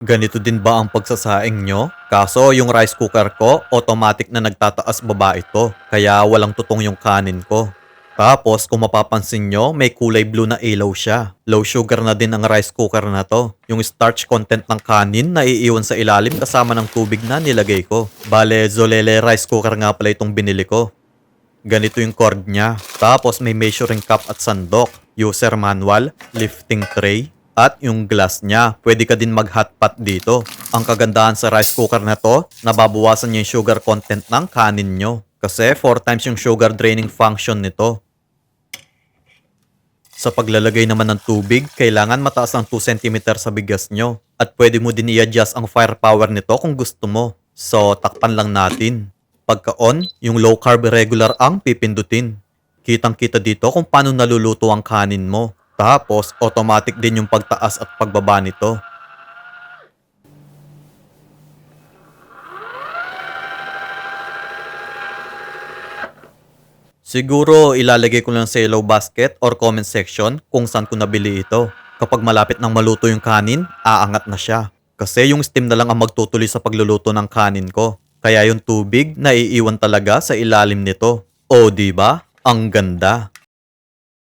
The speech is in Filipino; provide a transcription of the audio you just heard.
Ganito din ba ang pagsasaing nyo? Kaso yung rice cooker ko, automatic na nagtataas baba ito. Kaya walang tutong yung kanin ko. Tapos kung mapapansin nyo, may kulay blue na ilaw siya. Low sugar na din ang rice cooker na to. Yung starch content ng kanin na iiwan sa ilalim kasama ng tubig na nilagay ko. Bale, Zolele rice cooker nga pala itong binili ko. Ganito yung cord niya. Tapos may measuring cup at sandok, user manual, lifting tray, at yung glass niya. Pwede ka din mag-hotpot dito. Ang kagandahan sa rice cooker na to, nababawasan niya yung sugar content ng kanin nyo. Kasi 4 times yung sugar draining function nito. Sa paglalagay naman ng tubig, kailangan mataas ang 2 cm sa bigas nyo. At pwede mo din i-adjust ang firepower nito kung gusto mo. So, takpan lang natin. Pagka-on, yung low carb regular ang pipindutin. Kitang-kita dito kung paano naluluto ang kanin mo. Tapos, automatic din yung pagtaas at pagbaba nito. Siguro ilalagay ko lang sa yellow basket or comment section kung saan ko nabili ito. Kapag malapit nang maluto yung kanin, aangat na siya. Kasi yung steam na lang ang magtutuloy sa pagluluto ng kanin ko. Kaya yung tubig naiiwan talaga sa ilalim nito. O di ba? Ang ganda.